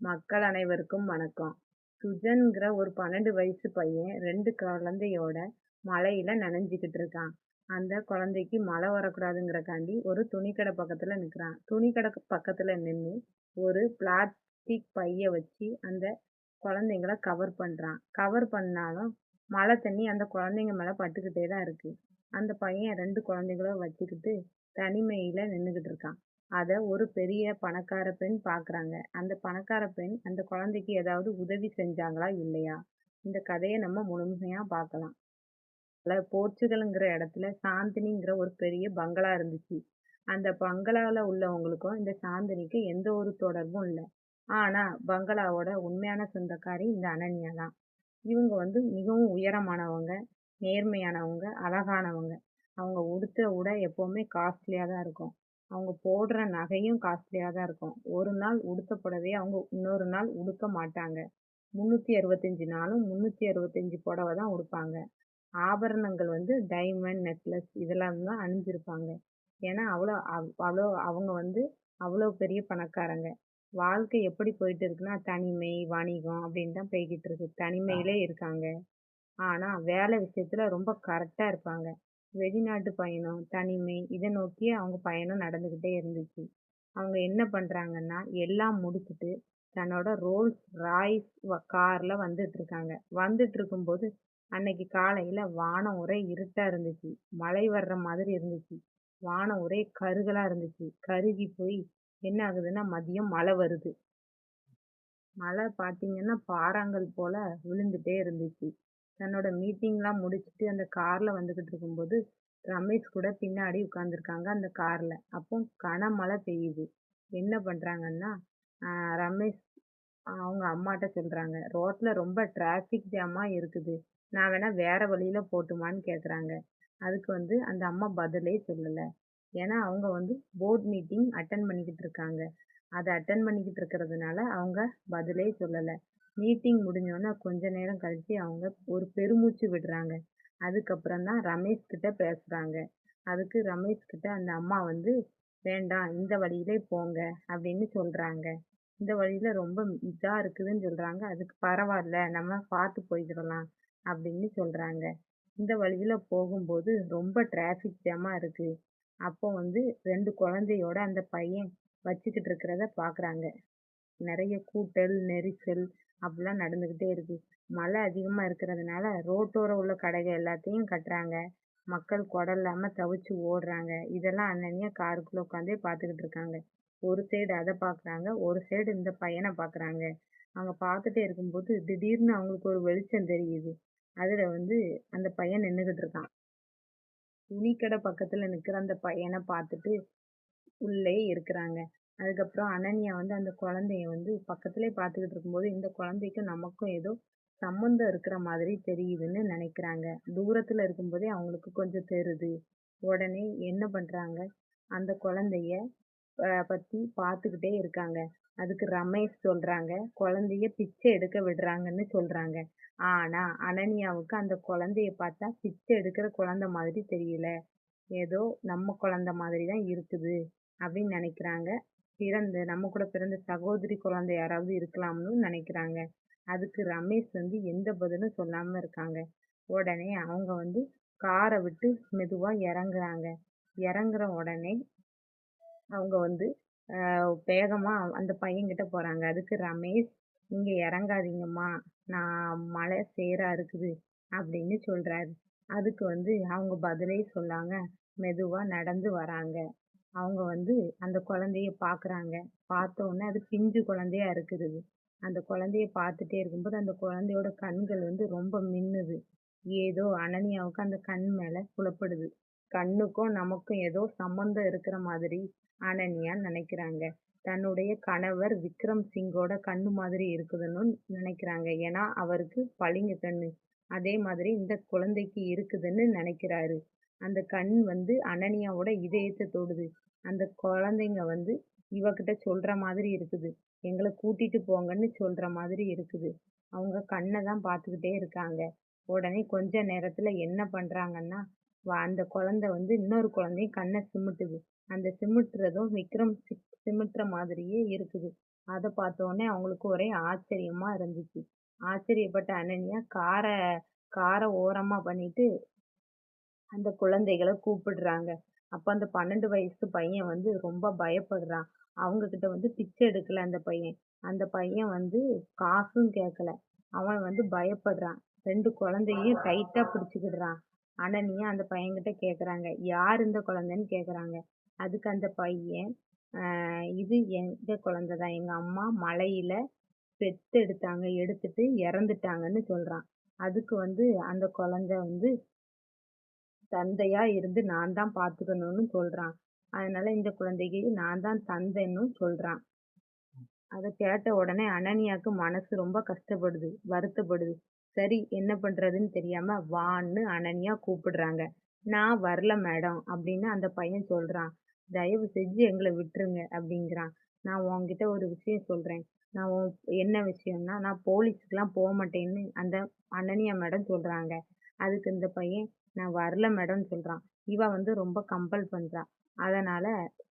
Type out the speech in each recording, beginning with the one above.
மக்கள் அனைவருக்கும் வணக்கம். சுஜன்கிற ஒரு பன்னெண்டு வயசு பையன் ரெண்டு குழந்தையோட மழையில நனைஞ்சுக்கிட்டு இருக்கான். அந்த குழந்தைக்கு மழை வரக்கூடாதுங்கிறக்காண்டி ஒரு துணிக்கடை பக்கத்துல நிக்கிறான். துணிக்கடை பக்கத்துல நின்று ஒரு பிளாஸ்டிக் பைய வச்சு அந்த குழந்தைங்கள கவர் பண்றான். கவர் பண்ணாலும் மழை தண்ணி அந்த குழந்தைங்க மேல பட்டுக்கிட்டே தான் இருக்கு. அந்த பையன் ரெண்டு குழந்தைகளும் வச்சுக்கிட்டு தனிமையில நின்னுகிட்டு இருக்கான். அத ஒரு பெரிய பணக்கார பெண் பாக்குறாங்க. அந்த பணக்கார பெண் அந்த குழந்தைக்கு ஏதாவது உதவி செஞ்சாங்களா இல்லையா? இந்த கதையை நம்ம முழுமையா பார்க்கலாம் போர்ச்சுகல்ங்கிற இடத்துல சாந்தினிங்கிற ஒரு பெரிய பங்களா இருந்துச்சு. அந்த பங்களால உள்ளவங்களுக்கும் இந்த சாந்தினிக்கும் எந்த ஒரு தொடர்பும் இல்லை. ஆனா பங்களாவோட உண்மையான சொந்தக்காரி இந்த அனன்யா தான். இவங்க வந்து மிகவும் உயரமானவங்க நேர்மையானவங்க அழகானவங்க. அவங்க உடுத்த உடை எப்பவுமே காஸ்ட்லியா தான் இருக்கும். அவங்க போடுற நகையும் காஸ்ட்லியா தான் இருக்கும். ஒரு நாள் உடுத்த புடவைய அவங்க இன்னொரு நாள் உடுக்க மாட்டாங்க. முன்னூத்தி அறுபத்தஞ்சு நாளும் முன்னூத்தி அறுபத்தஞ்சு புடவை தான் உடுப்பாங்க. ஆபரணங்கள் வந்து டைமண்ட் நெக்லஸ் இதெல்லாம் தான் அணிஞ்சிருப்பாங்க. ஏன்னா அவ்வளோ அவ்வளோ அவங்க வந்து அவ்வளோ பெரிய பணக்காரங்க. வாழ்க்கை எப்படி போயிட்டு இருக்குன்னா தனிமை வணிகம் அப்படின்னு தான் போய்கிட்டு இருக்கு. தனிமையிலே இருக்காங்க. ஆனா வேலை விஷயத்துல ரொம்ப கரெக்டா இருப்பாங்க. வெளிநாட்டு பயணம் தனிமை இதை நோக்கி அவங்க பயணம் நடந்துகிட்டே இருந்துச்சு. அவங்க என்ன பண்றாங்கன்னா எல்லாம் முடிச்சுட்டு தன்னோட ரோல்ஸ் ராய்ஸ் கார்ல வந்துட்டு இருக்காங்க. வந்துட்டு இருக்கும்போது அன்னைக்கு காலையில வானம் ஒரே இருட்டா இருந்துச்சு. மழை வர்ற மாதிரி இருந்துச்சு. வானம் ஒரே கருகலாக இருந்துச்சு. கருகி போய் என்ன ஆகுதுன்னா மதியம் மழை வருது. மழை பாத்தீங்கன்னா பாறாங்கல் போல விழுந்துட்டே இருந்துச்சு. தன்னோட மீட்டிங்லாம் முடிச்சுட்டு அந்த கார்ல வந்துகிட்டு இருக்கும்போது ரமேஷ் கூட பின்னாடி உட்காந்துருக்காங்க அந்த கார்ல அப்போ கனமழை பெய்யுது. என்ன பண்றாங்கன்னா ரமேஷ் அவங்க அம்மாட்ட சொல்றாங்க ரோட்ல ரொம்ப டிராஃபிக் ஜாமா இருக்குது. நான் வேணா வேற வழியில போட்டுமான்னு கேக்குறாங்க. அதுக்கு வந்து அந்த அம்மா பதிலே சொல்லல. ஏன்னா அவங்க வந்து போர்ட் மீட்டிங் அட்டன் பண்ணிக்கிட்டு இருக்காங்க. அதை அட்டன் பண்ணிக்கிட்டு இருக்கிறதுனால அவங்க பதிலே சொல்லல. மீட்டிங் முடிஞ்சோடனே கொஞ்ச நேரம் கழிச்சு அவங்க ஒரு பெருமூச்சு விடுறாங்க. அதுக்கப்புறம் தான் ரமேஷ் கிட்ட பேசுறாங்க. அதுக்கு ரமேஷ் கிட்ட அந்த அம்மா வந்து வேண்டாம் இந்த வழியிலே போங்க அப்படின்னு சொல்றாங்க. இந்த வழியில ரொம்ப இதா இருக்குதுன்னு சொல்றாங்க. அதுக்கு பரவாயில்ல நம்ம பார்த்து போய்க்கிடலாம் அப்படின்னு சொல்றாங்க. இந்த வழியில போகும்போது ரொம்ப டிராஃபிக் ஜாமா இருக்கு. அப்போ வந்து ரெண்டு குழந்தையோட அந்த பையன் வச்சுக்கிட்டு இருக்கிறத பாக்குறாங்க. நிறைய கூட்டல் நெரிசல் அப்படிலாம் நடந்துகிட்டே இருக்கு. மழை அதிகமாக இருக்கிறதுனால ரோட்டோரம் உள்ள கடைகள் எல்லாத்தையும் கட்டுறாங்க. மக்கள் குடம் இல்லாமல் தவிச்சு ஓடுறாங்க. இதெல்லாம் அன்னன்னியா காருக்குள்ள உட்காந்தே பார்த்துக்கிட்டு இருக்காங்க. ஒரு சைடு அதை பார்க்குறாங்க ஒரு சைடு இந்த பையனை பார்க்குறாங்க அவங்க பார்த்துட்டே இருக்கும்போது திடீர்னு அவங்களுக்கு ஒரு வெளிச்சம் தெரியுது. அதில் வந்து அந்த பையன் நின்றுக்கிட்டு இருக்கான். துணிக்கடை பக்கத்தில் நிற்கிற அந்த பையனை பார்த்துட்டு உள்ளே இருக்கிறாங்க. அதுக்கப்புறம் அனன்யா வந்து அந்த குழந்தைய வந்து பக்கத்திலே பார்த்துக்கிட்டு இருக்கும்போது இந்த குழந்தைக்கும் நமக்கும் ஏதோ சம்மந்தம் இருக்கிற மாதிரி தெரியுதுன்னு நினைக்கிறாங்க. தூரத்துல இருக்கும்போதே அவங்களுக்கு கொஞ்சம் தெரியுது. உடனே என்ன பண்றாங்க? அந்த குழந்தைய பத்தி பார்த்துக்கிட்டே இருக்காங்க. அதுக்கு ரமேஷ் சொல்றாங்க. குழந்தைய பிச்சை எடுக்க விடுறாங்கன்னு சொல்றாங்க. ஆனா அனன்யாவுக்கு அந்த குழந்தைய பார்த்தா பிச்சை எடுக்கிற குழந்தை மாதிரி தெரியல. ஏதோ நம்ம குழந்தை மாதிரி தான் இருக்குது அப்படின்னு நினைக்கிறாங்க. பிறந்த நம்ம கூட பிறந்த சகோதரி குழந்தை யாராவது இருக்கலாம்னு நினைக்கிறாங்க. அதுக்கு ரமேஷ் வந்து எந்த பதிலும் சொல்லாம இருக்காங்க. உடனே அவங்க வந்து காரை விட்டு மெதுவா இறங்குறாங்க. இறங்குற உடனே அவங்க வந்து வேகமா அந்த பையன்கிட்ட போறாங்க. அதுக்கு ரமேஷ் இங்க இறங்காதீங்கம்மா. நான் மழை சேரா இருக்குது அப்படின்னு சொல்றாரு. அதுக்கு வந்து அவங்க பதிலே சொல்லாங்க மெதுவா நடந்து வராங்க. அவங்க வந்து அந்த குழந்தைய பாக்குறாங்க. பார்த்த உடனே அது பிஞ்சு குழந்தையா இருக்குது அந்த குழந்தைய பார்த்துட்டே இருக்கும்போது அந்த குழந்தையோட கண்கள் வந்து ரொம்ப மின்னுது. ஏதோ அனன்யாவுக்கு அந்த கண் மேல புலப்படுது. கண்ணுக்கும் நமக்கும் ஏதோ சம்பந்தம் இருக்கிற மாதிரி அனன்யா நினைக்கிறாங்க. தன்னுடைய கணவர் விக்ரம் சிங்கோட கண்ணு மாதிரி இருக்குதுன்னு நினைக்கிறாங்க. ஏன்னா அவருக்கு பளிங்கு கண்ணு. அதே மாதிரி இந்த குழந்தைக்கு இருக்குதுன்னு நினைக்கிறாரு. அந்த கண் வந்து அனன்யாவோட இதயத்தை தொடுது. அந்த குழந்தைங்க வந்து இவகிட்ட சொல்கிற மாதிரி இருக்குது. எங்களை கூட்டிட்டு போங்கன்னு சொல்கிற மாதிரி இருக்குது. அவங்க கண்ணை தான் பார்த்துக்கிட்டே இருக்காங்க. உடனே கொஞ்ச நேரத்தில் என்ன பண்ணுறாங்கன்னா அந்த குழந்தை வந்து இன்னொரு குழந்தையும் கண்ணை சிமிட்டுது. அந்த சிமிட்டுறதும் விக்ரம் சிமிட்டுற மாதிரியே இருக்குது. அதை பார்த்தோன்னே அவங்களுக்கு ஒரே ஆச்சரியமாக இருந்துச்சு. ஆச்சரியப்பட்ட அனன்யா காரை காரை ஓரமாக பண்ணிட்டு அந்த குழந்தைகளை கூப்பிடுறாங்க. அப்ப அந்த பன்னெண்டு வயசு பையன் வந்து ரொம்ப பயப்படுறான். அவங்க கிட்ட வந்து பிச்சை எடுக்கல அந்த பையன். அந்த பையன் வந்து காசும் கேட்கல அவன் வந்து பயப்படுறான். ரெண்டு குழந்தையும் டைட்டா பிடிச்சுக்கிடுறான். அனன்யா அந்த பையன்கிட்ட கேக்குறாங்க? யார் இந்த குழந்தைன்னு கேக்குறாங்க. அதுக்கு அந்த பையன் ஆஹ் இது எங்க குழந்தை தான் எங்க அம்மா மலையில பெத்து எடுத்தாங்க எடுத்துட்டு இறந்துட்டாங்கன்னு சொல்றான். அதுக்கு வந்து அந்த குழந்தை வந்து தந்தையா இருந்து நான் தான் பார்த்துக்கணும்னு சொல்றான். அதனால இந்த குழந்தைக்கு நான் தான் தந்தைன்னு சொல்றான். அதை கேட்ட உடனே அனன்யாக்கு மனசு ரொம்ப கஷ்டப்படுது வருத்தப்படுது. சரி என்ன பண்றதுன்னு தெரியாம வான்னு அனன்யா கூப்பிடுறாங்க. நான் வரல மேடம் அப்படின்னு அந்த பையன் சொல்றான். தயவு செஞ்சு எங்களை விட்டுருங்க அப்படிங்கிறான். நான் உன்கிட்ட ஒரு விஷயம் சொல்றேன். நான் உன் என்ன விஷயம்னா நான் போலீஸ்க்குலாம் போக மாட்டேன்னு அந்த அனன்யா மேடம் சொல்றாங்க. அதுக்கு இந்த பையன் நான் வரல மேடம்னு சொல்றான். இவன் வந்து ரொம்ப கம்பல் பண்றா. அதனால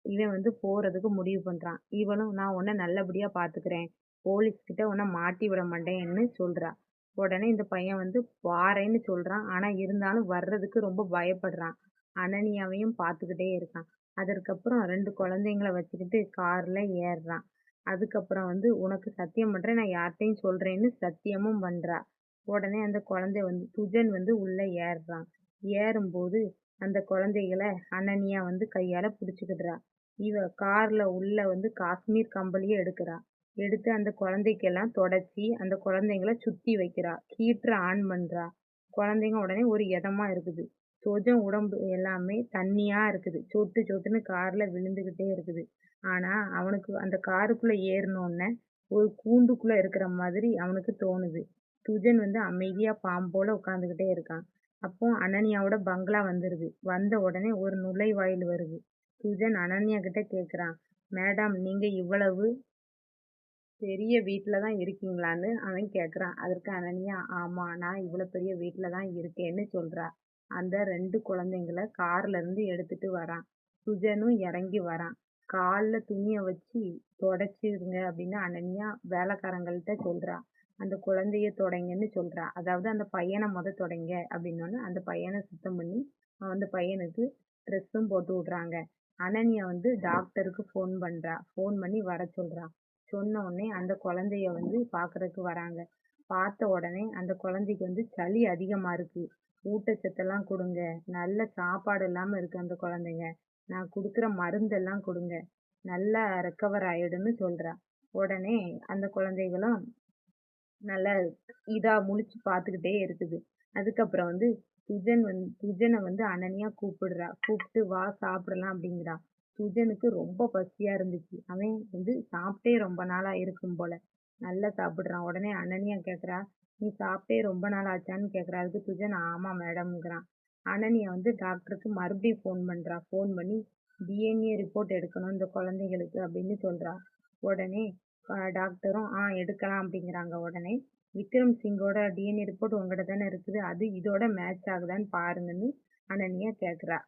இவன் வந்து போறதுக்கு முடிவு பண்றான். இவளும் நான் உன்னை நல்லபடியா பார்த்துக்கிறேன் போலீஸ் கிட்ட உன்னை மாட்டி விட மாட்டேன்னு சொல்றா. உடனே இந்த பையன் வந்து வாரேன்னு சொல்றான். ஆனா இருந்தாலும் வர்றதுக்கு ரொம்ப பயப்படுறான். அனனியாவையும் பார்த்துக்கிட்டே இருக்கான். அதற்கப்புறம் ரெண்டு குழந்தைங்கள வச்சுக்கிட்டு காரில் ஏறுறான். அதுக்கப்புறம் வந்து உனக்கு சத்தியம் பண்றேன் நான் யார்கிட்டயும் சொல்றேன்னு சத்தியமும் பண்றா. உடனே அந்த குழந்தை வந்து சுஜன் வந்து உள்ள ஏறுறான். ஏறும்போது அந்த குழந்தைகளை அனன்யா வந்து கையால் பிடிச்சிக்கிடுறா. இவ காரில் உள்ளே வந்து காஷ்மீர் கம்பளியை எடுக்கிறா. எடுத்து அந்த குழந்தைக்கெல்லாம் தொடச்சி அந்த குழந்தைங்கள சுற்றி வைக்கிறா. ஹீட்ரு ஆன் பண்ணுறா குழந்தைங்க உடனே ஒரு இதமா இருக்குது. சொஜம் உடம்பு எல்லாமே தண்ணியாக இருக்குது. சொட்டு சொட்டுன்னு காரில் விழுந்துக்கிட்டே இருக்குது. ஆனால் அவனுக்கு அந்த காருக்குள்ளே ஏறினோடனே ஒரு கூண்டுக்குள்ளே இருக்கிற மாதிரி அவனுக்கு தோணுது. துஜன் வந்து அமைதியாக பாம்போல உட்காந்துக்கிட்டே இருக்கான். அப்போ அனன்யாவோட பங்களா வந்துருது. வந்த உடனே ஒரு நுழைவாயில் வருது. சுஜன் அனன்யா கிட்ட கேக்குறான் மேடம் நீங்க இவ்வளவு பெரிய வீட்டுல தான் இருக்கீங்களான்னு? அவன் கேக்குறான் அதற்கு அனன்யா ஆமா நான் இவ்வளவு பெரிய வீட்ல தான் இருக்கேன்னு சொல்றா. அந்த ரெண்டு குழந்தைங்கள கார்ல இருந்து எடுத்துட்டு வரான். சுஜனும் இறங்கி வரான். காலில் துணிய வச்சு தொடச்சிருங்க அப்படின்னு அனன்யா வேலைக்காரங்கள்ட்ட சொல்றா. அந்த குழந்தைய தொடைங்கன்னு சொல்றா. அதாவது அந்த பையனை முத தொடைங்க அப்படின்னோடனே அந்த பையனை சுத்தம் பண்ணி அந்த பையனுக்கு ட்ரெஸ்ஸும் போட்டு விடுறாங்க. அனன்யா வந்து டாக்டருக்கு ஃபோன் பண்றா. ஃபோன் பண்ணி வர சொல்றா. சொன்ன உடனே அந்த குழந்தைய வந்து பாக்குறதுக்கு வராங்க. பார்த்த உடனே அந்த குழந்தைக்கு வந்து சளி அதிகமா இருக்கு. ஊட்டச்சத்தெல்லாம் கொடுங்க. நல்ல சாப்பாடு இல்லாம இருக்கு அந்த குழந்தைங்க. நான் கொடுக்குற மருந்தெல்லாம் கொடுங்க. நல்லா ரெக்கவர் ஆயிடும்னு சொல்றா. உடனே அந்த குழந்தைகளும் நல்லா இதா முழிச்சு பார்த்துக்கிட்டே இருக்குது. அதுக்கப்புறம் வந்து சுஜன் வந்து சுஜனை வந்து அனன்யா கூப்பிடுறா. கூப்பிட்டு வா சாப்பிடலாம் அப்படிங்கிறா. சுஜனுக்கு ரொம்ப பசியா இருந்துச்சு. அவன் வந்து சாப்பிட்டே ரொம்ப நாளா இருக்கும் போல. நல்லா சாப்பிடுறான். உடனே அனன்யா கேக்குறா நீ சாப்பிட்டே ரொம்ப நாள் ஆச்சான்னு கேக்குறா அதுக்கு சுஜன். ஆமா மேடம்ங்கிறான். அனன்யா வந்து டாக்டருக்கு மறுபடியும் ஃபோன் பண்றா. ஃபோன் பண்ணி டிஎன்ஏ ரிப்போர்ட் எடுக்கணும் இந்த குழந்தைகளுக்கு அப்படின்னு சொல்றா. உடனே டாக்டரும் ஆ எடுக்கலாம் அப்படிங்கிறாங்க உடனே. விக்ரம் சிங்கோட டிஎன்ஏ ரிப்போர்ட் உங்ககிட்ட தானே இருக்குது. அது இதோட மேட்ச் ஆகுதான்னு பாருங்கன்னு அனன்யா கேக்குறா.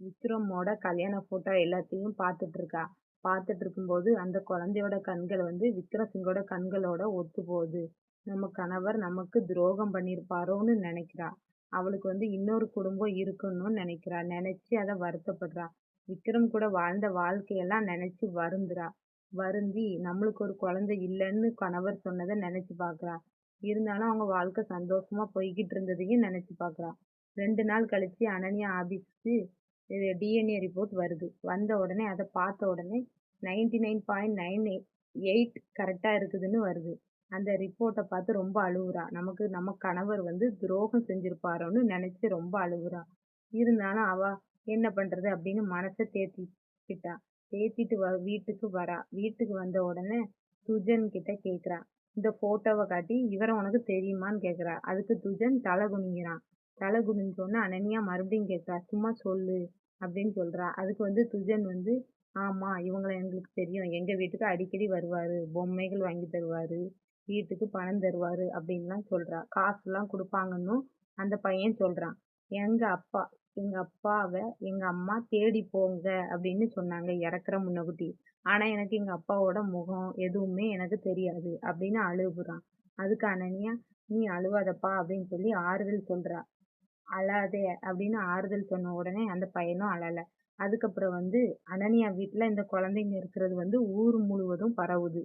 விக்ரமோட கல்யாண போட்டோ எல்லாத்தையும் பார்த்துட்டு இருக்கா பார்த்துட்டு இருக்கும்போது அந்த குழந்தையோட கண்கள் வந்து விக்ரம் சிங்கோட கண்களோட ஒத்து போகுது. நம்ம கணவர் நமக்கு துரோகம் பண்ணிருப்பாரோன்னு நினைக்கிறா. அவளுக்கு வந்து இன்னொரு குடும்பம் இருக்கணும்னு நினைக்கிறா. நினைச்சு அதை வருத்தப்படுறா. விக்ரம் கூட வாழ்ந்த வாழ்க்கையெல்லாம் நினைச்சு வருந்துறா. வருந்தி நம்மளுக்கு ஒரு குழந்தை இல்லைன்னு கணவர் சொன்னதை நினைச்சு பாக்குறா இருந்தாலும் அவங்க வாழ்க்கை சந்தோஷமா போய்கிட்டு இருந்ததையும் நினைச்சு பாக்குறா ரெண்டு நாள் கழிச்சு அனன்யா ஆபீஸ்க்கு டிஎன்ஏ ரிப்போர்ட் வருது. வந்த உடனே அதை பார்த்த உடனே ninety nine point nine eight கரெக்டா இருக்குதுன்னு வருது. அந்த ரிப்போர்ட்டை பார்த்து ரொம்ப அழுகுறா. நமக்கு நம்ம கணவர் வந்து துரோகம் செஞ்சிருப்பாரோன்னு நினைச்சு ரொம்ப அழுகுறா. இருந்தாலும் அவ என்ன பண்றது அப்படின்னு மனசை தேத்திக்கிட்டா. சேர்த்திட்டு வ வீட்டுக்கு வரா. வீட்டுக்கு வந்த உடனே சுஜன் கிட்ட கேக்குறா. இந்த போட்டோவை காட்டி இவரை உனக்கு தெரியுமான்னு கேக்குறா. அதுக்கு துஜன் தலை குனிங்கிறான் தலை குனிஞ்சோன்னு அனன்யா மறுபடியும் கேக்குறா சும்மா சொல்லு அப்படின்னு சொல்றா. அதுக்கு வந்து துஜன் வந்து ஆமா இவங்களை எங்களுக்கு தெரியும். எங்க வீட்டுக்கு அடிக்கடி வருவாரு. பொம்மைகள் வாங்கி தருவாரு. வீட்டுக்கு பணம் தருவாரு அப்படின்லாம் சொல்றா. காசுலாம் கொடுப்பாங்கன்னும் அந்த பையன் சொல்றான். எங்க அப்பா எங்க அப்பாவை எங்க அம்மா தேடி போங்க அப்படின்னு சொன்னாங்க இறக்குற முன்னகுட்டி. ஆனா எனக்கு எங்க அப்பாவோட முகம் எதுவுமே எனக்கு தெரியாது அப்படின்னு அழுகுறான். அதுக்கு அனன்யா நீ அழுவாதப்பா அப்படின்னு சொல்லி ஆறுதல் சொல்றா. அழாதே அப்படின்னு ஆறுதல் சொன்ன உடனே அந்த பையனும் அழல. அதுக்கப்புறம் வந்து அனன்யா வீட்டுல இந்த குழந்தைங்க இருக்கிறது வந்து ஊர் முழுவதும் பரவுது.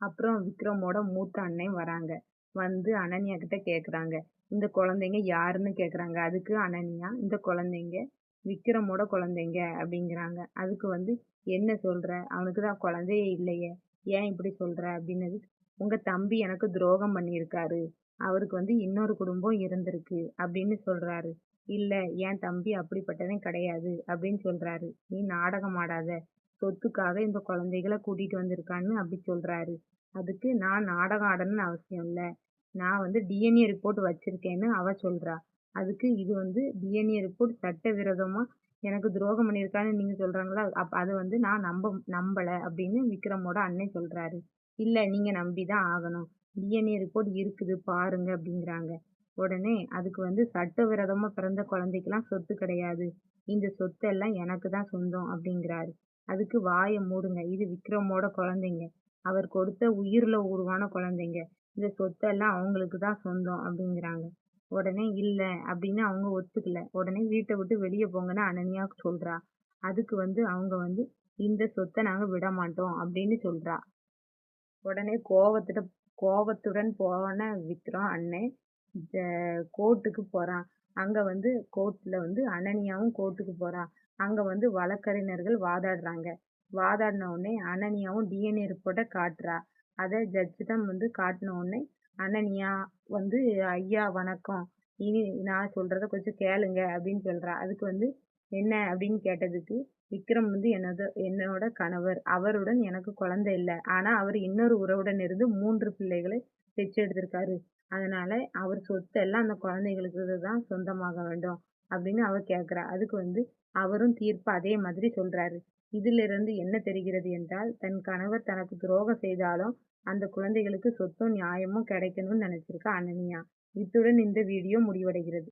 அப்புறம் விக்ரமோட மூத்த அண்ணன் வராங்க. வந்து அனன்யா கிட்ட கேக்குறாங்க. இந்த குழந்தைங்க யாருன்னு கேட்குறாங்க அதுக்கு அனன்யா இந்த குழந்தைங்க விக்ரமோட குழந்தைங்க அப்படிங்கிறாங்க. அதுக்கு வந்து என்ன சொல்கிற அவனுக்கு தான் குழந்தையே இல்லையே. ஏன் இப்படி சொல்கிற அப்படின்னது உங்கள் தம்பி எனக்கு துரோகம் பண்ணியிருக்காரு. அவருக்கு வந்து இன்னொரு குடும்பம் இருந்திருக்கு. அப்படின்னு சொல்கிறாரு இல்லை என் தம்பி அப்படிப்பட்டவன் கிடையாது. அப்படின்னு சொல்கிறாரு நீ நாடகம் ஆடாத சொத்துக்காக இந்த குழந்தைகளை கூட்டிகிட்டு வந்திருக்கான்னு அப்படி சொல்கிறாரு அதுக்கு நான் நாடகம் ஆடணும்னு அவசியம் இல்லை. நான் வந்து டிஎன்ஏ ரிப்போர்ட் வச்சிருக்கேன்னு அவ சொல்றா. அதுக்கு இது வந்து டிஎன்ஏ ரிப்போர்ட் சட்டவிரோதமா எனக்கு துரோகம் பண்ணியிருக்கான்னு நீங்க சொல்றாங்களா? அப் அது வந்து நான் நம்ப நம்பல அப்படின்னு விக்ரமோட அண்ணன் சொல்றாரு. இல்ல நீங்க நம்பிதான் ஆகணும். டிஎன்ஏ ரிப்போர்ட் இருக்குது பாருங்க அப்படிங்கிறாங்க. உடனே அதுக்கு வந்து சட்டவிரோதமா பிறந்த குழந்தைக்கெல்லாம் சொத்து கிடையாது. இந்த சொத்தெல்லாம் எனக்கு தான் சொந்தம் அப்படிங்கிறாரு. அதுக்கு வாயை மூடுங்க. இது விக்ரமோட குழந்தைங்க. அவர் கொடுத்த உயிர்ல உருவான குழந்தைங்க. இந்த சொத்தெல்லாம் அவங்களுக்கு தான் சொந்தம் அப்படிங்கிறாங்க. உடனே இல்ல அப்படின்னு அவங்க ஒத்துக்கல. உடனே வீட்டை விட்டு வெளியே போங்கன்னு அனன்யா சொல்றா. அதுக்கு வந்து அவங்க வந்து இந்த சொத்தை நாங்க விட மாட்டோம் அப்படின்னு சொல்றா. உடனே கோவத்துட கோவத்துடன் போன விக்ரம் அண்ணன் கோர்ட்டுக்கு போறான். அங்க வந்து கோர்ட்ல வந்து அனன்யாவும் கோர்ட்டுக்கு போறா. அங்க வந்து வழக்கறிஞர்கள் வாதாடுறாங்க. வாதாடின உடனே அனன்யாவும் டிஎன்ஏ ரிப்போர்ட்டை காட்டுறா. அதை ஜட்ஜிடம் வந்து காட்டின உடனே அனன்யா வந்து ஐயா வணக்கம். இனி நான் சொல்கிறத கொஞ்சம் கேளுங்க அப்படின்னு சொல்கிறா அதுக்கு வந்து என்ன? அப்படின்னு கேட்டதுக்கு விக்ரம் வந்து என்னோட என்னோட கணவர். அவருடன் எனக்கு குழந்தை இல்லை. ஆனால் அவர் இன்னொரு உறவுடன் இருந்து மூன்று பிள்ளைகளை பெற்றெடுத்திருக்காரு. அதனால அவர் சொத்து எல்லாம் அந்த குழந்தைகளுக்கு தான் சொந்தமாக வேண்டும் அப்படின்னு அவர் கேட்குறா அதுக்கு வந்து அவரும் தீர்ப்பு அதே மாதிரி சொல்கிறாரு இதிலிருந்து என்ன தெரிகிறது என்றால் தன் கணவர் தனக்கு துரோகம் செய்தாலும் அந்த குழந்தைகளுக்கு சொத்தும் நியாயமும் கிடைக்கணும்னு நினைச்சிருக்கா அனன்யா. இத்துடன் இந்த வீடியோ முடிவடைகிறது.